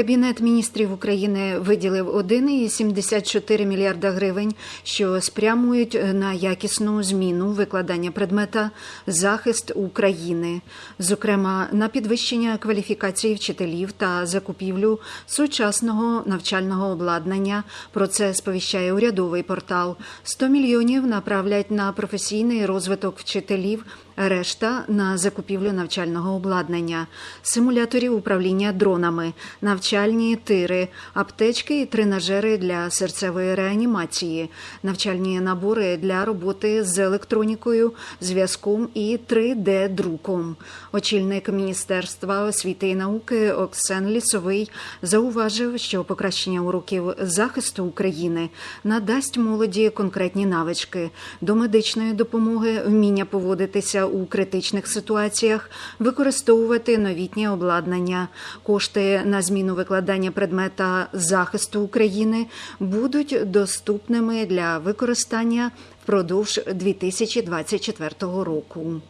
Кабінет міністрів України виділив 1,74 мільярда гривень, що спрямують на якісну зміну викладання предмета захист України, зокрема на підвищення кваліфікації вчителів та закупівлю сучасного навчального обладнання. Про це сповіщає урядовий портал. 100 мільйонів направлять на професійний розвиток вчителів. Решта на закупівлю навчального обладнання, симуляторів управління дронами, навчальні тири, аптечки і тренажери для серцевої реанімації, навчальні набори для роботи з електронікою, зв'язком і 3D-друком. Очільник Міністерства освіти і науки Оксен Лісовий зауважив, що покращення уроків захисту України надасть молоді конкретні навички до медичної допомоги, вміння поводитися у критичних ситуаціях, використовувати новітнє обладнання. Кошти на зміну викладання предмета захисту України будуть доступними для використання впродовж 2024 року.